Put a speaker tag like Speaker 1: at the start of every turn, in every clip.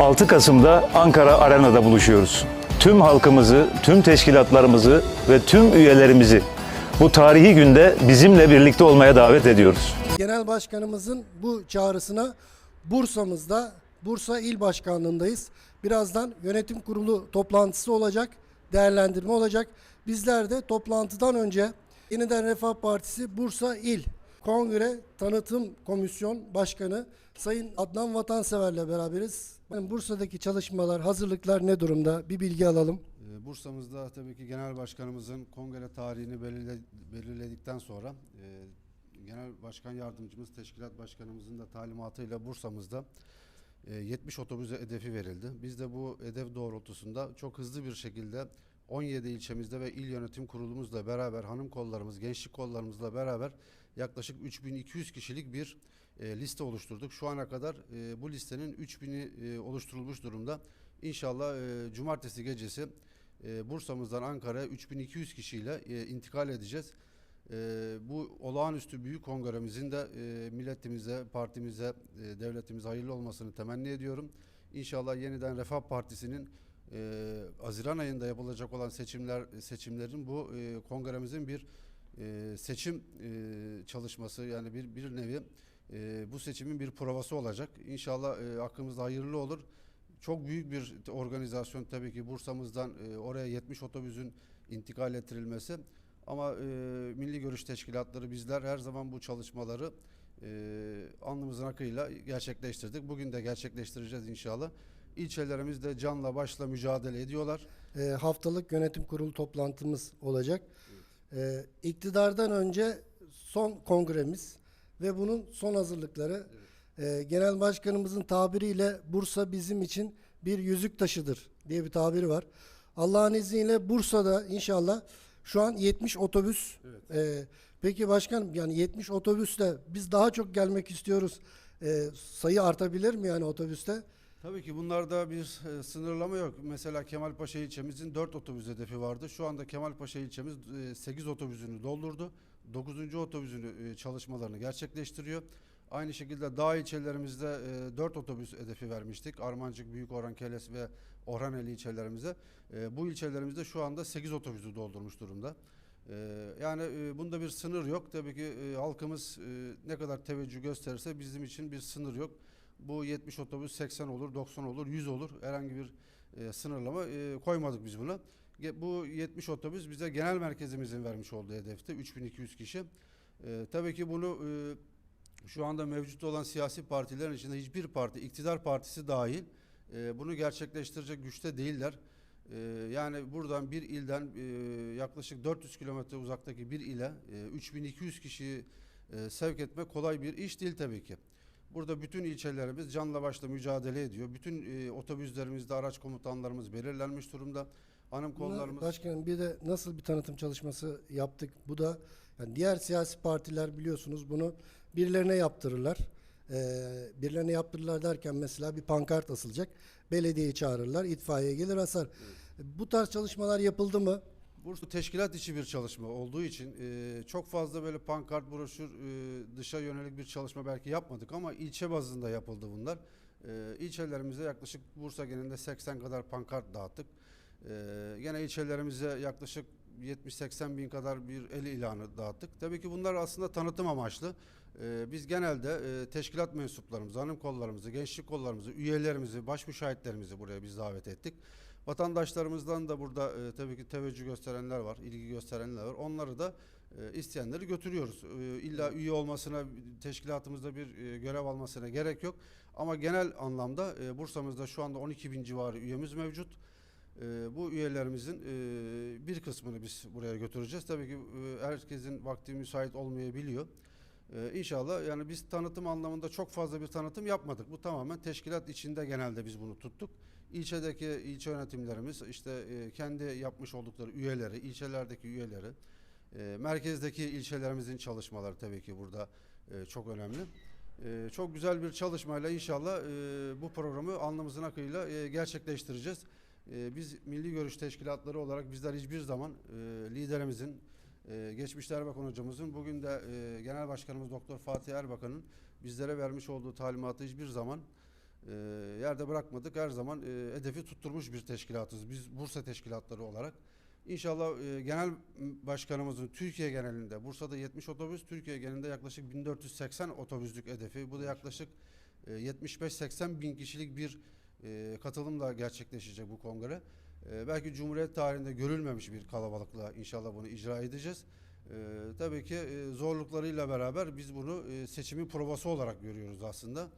Speaker 1: 6 Kasım'da Ankara Arena'da buluşuyoruz. Tüm halkımızı, tüm teşkilatlarımızı ve tüm üyelerimizi bu tarihi günde bizimle birlikte olmaya davet ediyoruz.
Speaker 2: Genel Başkanımızın bu çağrısına Bursa'mızda, Bursa İl Başkanlığındayız. Birazdan yönetim kurulu toplantısı olacak, değerlendirme olacak. Bizler de toplantıdan önce Yeniden Refah Partisi Bursa İl Kongre Tanıtım Komisyon Başkanı Sayın Adnan Vatansever'le beraberiz. Bursa'daki çalışmalar, hazırlıklar ne durumda? Bir bilgi alalım.
Speaker 3: Ee, Bursa'mızda tabii ki genel başkanımızın kongre tarihini belirle, belirledikten sonra e, genel başkan yardımcımız, teşkilat başkanımızın da talimatıyla Bursa'mızda e, 70 otobüse hedefi verildi. Biz de bu hedef doğrultusunda çok hızlı bir şekilde 17 ilçemizde ve il yönetim kurulumuzla beraber hanım kollarımız, gençlik kollarımızla beraber yaklaşık 3200 kişilik bir e, liste oluşturduk. Şu ana kadar e, bu listenin 3000'i e, oluşturulmuş durumda. İnşallah e, cumartesi gecesi e, Bursa'mızdan Ankara'ya 3200 kişiyle e, intikal edeceğiz. E, bu olağanüstü büyük kongremizin de e, milletimize, partimize, e, devletimize hayırlı olmasını temenni ediyorum. İnşallah yeniden Refah Partisi'nin e, Haziran ayında yapılacak olan seçimler seçimlerin bu e, kongremizin bir e, seçim e, çalışması yani bir bir nevi e, bu seçimin bir provası olacak. İnşallah e, hakkımızda hayırlı olur. Çok büyük bir organizasyon tabii ki Bursa'mızdan e, oraya 70 otobüsün intikal ettirilmesi. Ama e, Milli Görüş Teşkilatları bizler her zaman bu çalışmaları e, alnımızın akıyla gerçekleştirdik. Bugün de gerçekleştireceğiz inşallah. İlçelerimiz de canla başla mücadele ediyorlar.
Speaker 2: E, haftalık yönetim kurulu toplantımız olacak. E, iktidardan önce son kongremiz ve bunun son hazırlıkları. E, Genel Başkanımızın tabiriyle Bursa bizim için bir yüzük taşıdır diye bir tabiri var. Allah'ın izniyle Bursa'da inşallah şu an 70 otobüs. E, peki başkanım yani 70 otobüsle biz daha çok gelmek istiyoruz. E, sayı artabilir mi yani otobüste?
Speaker 3: Tabii ki bunlarda bir e, sınırlama yok. Mesela Kemalpaşa ilçemizin 4 otobüs hedefi vardı. Şu anda Kemalpaşa ilçemiz e, 8 otobüsünü doldurdu. 9. otobüsünü e, çalışmalarını gerçekleştiriyor. Aynı şekilde dağ ilçelerimizde e, 4 otobüs hedefi vermiştik. Armancık, Büyükoran, Keles ve Orhaneli ilçelerimize. E, bu ilçelerimizde şu anda 8 otobüsü doldurmuş durumda. E, yani e, bunda bir sınır yok. Tabii ki e, halkımız e, ne kadar teveccüh gösterirse bizim için bir sınır yok. Bu 70 otobüs 80 olur, 90 olur, 100 olur. Herhangi bir e, sınırlama e, koymadık biz buna. Bu 70 otobüs bize genel merkezimizin vermiş olduğu hedefte 3200 kişi. E, tabii ki bunu e, şu anda mevcut olan siyasi partilerin içinde hiçbir parti, iktidar partisi dahil e, bunu gerçekleştirecek güçte değiller. E, yani buradan bir ilden e, yaklaşık 400 kilometre uzaktaki bir ile e, 3200 kişiyi e, sevk etmek kolay bir iş değil tabii ki. Burada bütün ilçelerimiz canla başla mücadele ediyor. Bütün e, otobüslerimizde araç komutanlarımız belirlenmiş durumda. Hanım kollarımız
Speaker 2: Başkanım bir de nasıl bir tanıtım çalışması yaptık? Bu da yani diğer siyasi partiler biliyorsunuz bunu birilerine yaptırırlar. Ee, birilerine yaptırırlar derken mesela bir pankart asılacak. Belediyeyi çağırırlar, itfaiye gelir asar. Bu tarz çalışmalar yapıldı mı?
Speaker 3: Bursa teşkilat içi bir çalışma olduğu için e, çok fazla böyle pankart, broşür, e, dışa yönelik bir çalışma belki yapmadık ama ilçe bazında yapıldı bunlar. E, ilçelerimize yaklaşık Bursa genelinde 80 kadar pankart dağıttık. E, gene ilçelerimize yaklaşık 70-80 bin kadar bir el ilanı dağıttık. Tabii ki bunlar aslında tanıtım amaçlı. E, biz genelde e, teşkilat mensuplarımızı, hanım kollarımızı, gençlik kollarımızı, üyelerimizi, baş müşahitlerimizi buraya biz davet ettik. Vatandaşlarımızdan da burada e, tabii ki teveccüh gösterenler var, ilgi gösterenler var. Onları da e, isteyenleri götürüyoruz. E, illa üye olmasına, teşkilatımızda bir e, görev almasına gerek yok. Ama genel anlamda e, Bursa'mızda şu anda 12 bin civarı üyemiz mevcut. E, bu üyelerimizin e, bir kısmını biz buraya götüreceğiz. Tabii ki e, herkesin vakti müsait olmayabiliyor. Ee, inşallah yani biz tanıtım anlamında çok fazla bir tanıtım yapmadık. Bu tamamen teşkilat içinde genelde biz bunu tuttuk. İlçedeki ilçe yönetimlerimiz işte e, kendi yapmış oldukları üyeleri, ilçelerdeki üyeleri, e, merkezdeki ilçelerimizin çalışmaları tabii ki burada e, çok önemli. E, çok güzel bir çalışmayla inşallah e, bu programı alnımızın akıyla e, gerçekleştireceğiz. E, biz Milli Görüş Teşkilatları olarak bizler hiçbir zaman e, liderimizin, ee, geçmişte Erbakan hocamızın, bugün de e, Genel Başkanımız Doktor Fatih Erbakan'ın bizlere vermiş olduğu talimatı hiçbir zaman e, yerde bırakmadık. Her zaman e, hedefi tutturmuş bir teşkilatız. Biz Bursa teşkilatları olarak. İnşallah e, genel başkanımızın Türkiye genelinde Bursa'da 70 otobüs, Türkiye genelinde yaklaşık 1480 otobüslük hedefi. Bu da yaklaşık e, 75-80 bin kişilik bir e, katılımla gerçekleşecek bu kongre. E, belki Cumhuriyet tarihinde görülmemiş bir kalabalıkla inşallah bunu icra edeceğiz. E, tabii ki e, zorluklarıyla beraber biz bunu e, seçimin provası olarak görüyoruz aslında.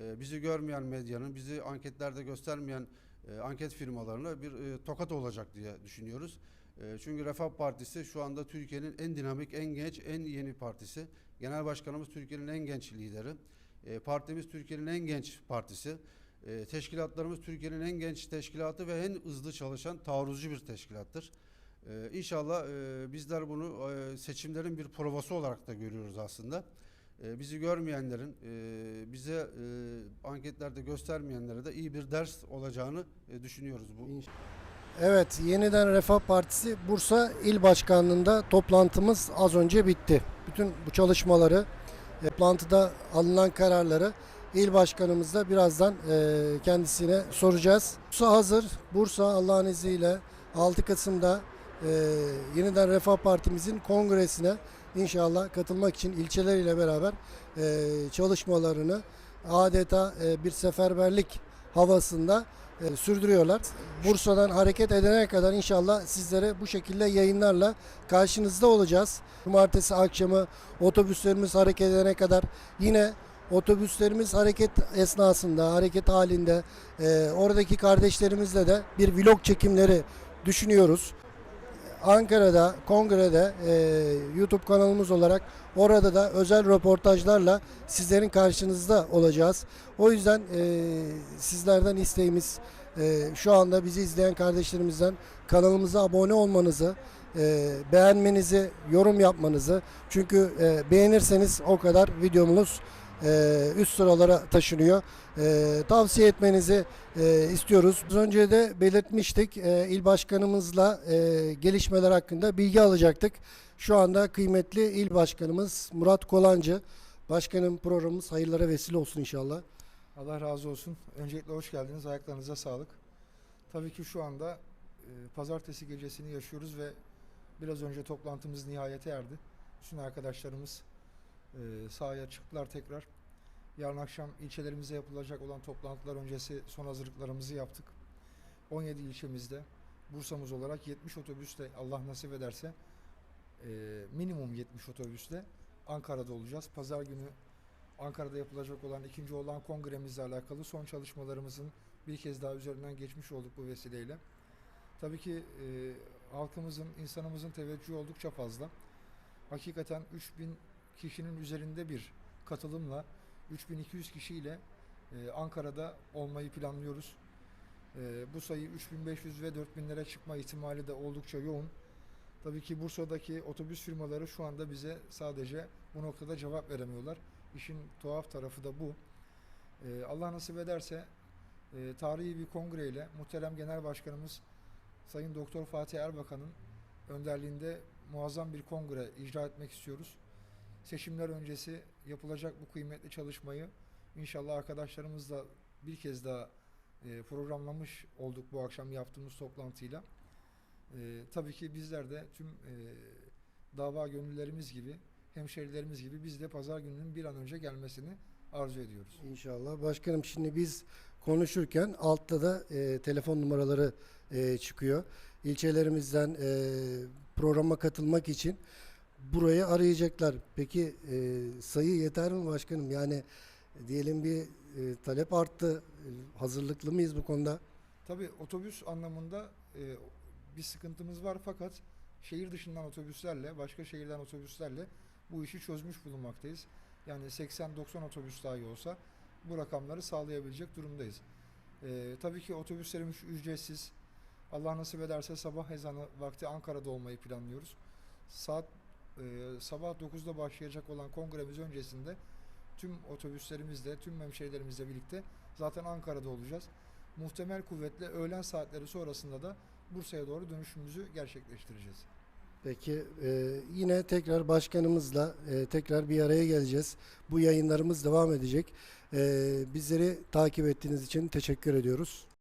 Speaker 3: E, bizi görmeyen medyanın, bizi anketlerde göstermeyen e, anket firmalarına bir e, tokat olacak diye düşünüyoruz. E, çünkü Refah Partisi şu anda Türkiye'nin en dinamik, en genç, en yeni partisi. Genel Başkanımız Türkiye'nin en genç lideri. E, partimiz Türkiye'nin en genç partisi. E, teşkilatlarımız Türkiye'nin en genç teşkilatı ve en hızlı çalışan taarruzcu bir teşkilattır. E, inşallah e, bizler bunu e, seçimlerin bir provası olarak da görüyoruz aslında. E, bizi görmeyenlerin, e, bize e, anketlerde göstermeyenlere de iyi bir ders olacağını e, düşünüyoruz. Bu
Speaker 2: Evet, yeniden Refah Partisi Bursa İl Başkanlığı'nda toplantımız az önce bitti. Bütün bu çalışmaları, e, toplantıda alınan kararları İl Başkanımızla birazdan e, kendisine soracağız. Bursa hazır. Bursa Allah'ın izniyle 6 Kasım'da e, yeniden Refah Partimizin kongresine inşallah katılmak için ilçeleriyle beraber e, çalışmalarını adeta e, bir seferberlik havasında e, sürdürüyorlar. Bursa'dan hareket edene kadar inşallah sizlere bu şekilde yayınlarla karşınızda olacağız. Cumartesi akşamı otobüslerimiz hareket edene kadar yine otobüslerimiz hareket esnasında, hareket halinde e, oradaki kardeşlerimizle de bir vlog çekimleri düşünüyoruz. Ankara'da, kongrede e, YouTube kanalımız olarak orada da özel röportajlarla sizlerin karşınızda olacağız. O yüzden e, sizlerden isteğimiz e, şu anda bizi izleyen kardeşlerimizden kanalımıza abone olmanızı, e, beğenmenizi, yorum yapmanızı. Çünkü e, beğenirseniz o kadar videomuz e, üst sıralara taşınıyor. E, tavsiye etmenizi e, istiyoruz. Az önce de belirtmiştik. İl başkanımızla gelişmeler hakkında bilgi alacaktık. Şu anda kıymetli il başkanımız Murat Kolancı. Başkanım programımız hayırlara vesile olsun inşallah.
Speaker 4: Allah razı olsun. Öncelikle hoş geldiniz. Ayaklarınıza sağlık. Tabii ki şu anda e, pazartesi gecesini yaşıyoruz ve biraz önce toplantımız nihayete erdi. Bütün arkadaşlarımız e, sahaya çıktılar tekrar. Yarın akşam ilçelerimize yapılacak olan toplantılar öncesi son hazırlıklarımızı yaptık. 17 ilçemizde Bursa'mız olarak 70 otobüsle Allah nasip ederse e, minimum 70 otobüsle Ankara'da olacağız. Pazar günü Ankara'da yapılacak olan ikinci olan kongremizle alakalı son çalışmalarımızın bir kez daha üzerinden geçmiş olduk bu vesileyle. Tabii ki e, halkımızın, insanımızın teveccühü oldukça fazla. Hakikaten 3000 kişinin üzerinde bir katılımla 3200 kişiyle e, Ankara'da olmayı planlıyoruz. E, bu sayı 3500 ve 4000'lere çıkma ihtimali de oldukça yoğun. Tabii ki Bursa'daki otobüs firmaları şu anda bize sadece bu noktada cevap veremiyorlar. İşin tuhaf tarafı da bu. Ee, Allah nasip ederse e, tarihi bir kongreyle muhterem Genel Başkanımız Sayın Doktor Fatih Erbakan'ın önderliğinde muazzam bir kongre icra etmek istiyoruz. Seçimler öncesi yapılacak bu kıymetli çalışmayı inşallah arkadaşlarımızla bir kez daha e, programlamış olduk bu akşam yaptığımız toplantıyla. E, tabii ki bizler de tüm e, dava gönüllerimiz gibi, hemşerilerimiz gibi biz de pazar gününün bir an önce gelmesini arzu ediyoruz.
Speaker 2: İnşallah. Başkanım şimdi biz konuşurken altta da e, telefon numaraları e, çıkıyor. İlçelerimizden e, programa katılmak için burayı arayacaklar. Peki e, sayı yeter mi başkanım? Yani diyelim bir e, talep arttı. Hazırlıklı mıyız bu konuda?
Speaker 4: Tabii otobüs anlamında e, bir sıkıntımız var fakat şehir dışından otobüslerle, başka şehirden otobüslerle bu işi çözmüş bulunmaktayız. Yani 80-90 otobüs dahi olsa bu rakamları sağlayabilecek durumdayız. E, tabii ki otobüslerimiz ücretsiz. Allah nasip ederse sabah ezanı vakti Ankara'da olmayı planlıyoruz. Saat e, sabah 9'da başlayacak olan kongremiz öncesinde tüm otobüslerimizle, tüm hemşehrilerimizle birlikte zaten Ankara'da olacağız. Muhtemel kuvvetle öğlen saatleri sonrasında da Bursa'ya doğru dönüşümüzü gerçekleştireceğiz.
Speaker 2: Peki e, yine tekrar başkanımızla e, tekrar bir araya geleceğiz. Bu yayınlarımız devam edecek. E, bizleri takip ettiğiniz için teşekkür ediyoruz.